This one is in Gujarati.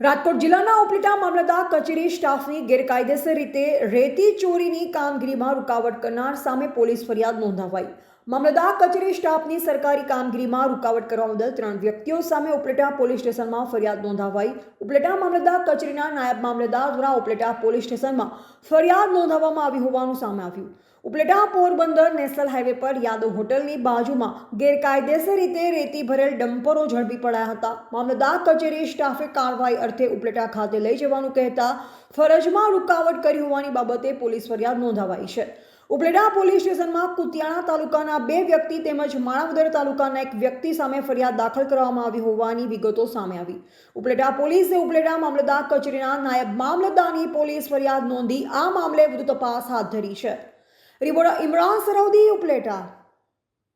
રાજકોટ જિલ્લાના ઉપલેટા મામલતદાર કચેરી સ્ટાફની ગેરકાયદેસર રીતે રેતી ચોરીની કામગીરીમાં રૂકાવટ કરનાર સામે પોલીસ ફરિયાદ નોંધાવાઈ. મામલતદાર કચેરી સ્ટાફની સરકારી કામગીરીમાં રૂકાવટ કરવા બદલ ત્રણ વ્યક્તિઓ સામે ઉપલેટા પોલીસ સ્ટેશનમાં ફરિયાદ નોંધાવાઈ. ઉપલેટા મામલતદાર કચેરીના નાયબ મામલતદાર દ્વારા ઉપલેટા પોલીસ સ્ટેશનમાં ફરિયાદ નોંધાવવામાં આવી હોવાનું સામે આવ્યું. ઉપલેટા પોરબંદર નેશનલ હાઈવે પર યાદવ હોટલની બાજુમાં ગેરકાયદેસર રીતે રેતી ભરેલ ડમ્પરો ઝડપી પડાયા હતા. મામલતદાર કચેરી સ્ટાફે કાર્યવાહી અર્થે ઉપલેટા ખાતે લઈ જવાનું કહેતા ફરજમાં રૂકાવટ કરી હોવાની બાબતે પોલીસ ફરિયાદ નોંધાવાઈ છે. ઉપલેટા પોલીસ સ્ટેશનમાં કુતિયાણા તાલુકાના બે વ્યક્તિ તેમજ માણાવદર તાલુકાના એક વ્યક્તિ સામે ફરિયાદ દાખલ કરવામાં આવી હોવાની વિગતો સામે આવી. ઉપલેટા પોલીસે ઉપલેટા મામલતદાર કચેરીના નાયબ મામલતદારની પોલીસ ફરિયાદ નોંધી આ મામલે વધુ તપાસ હાથ ધરી છે. રિપોર્ટર ઇમરાન સરાઉદી, ઉપલેટા.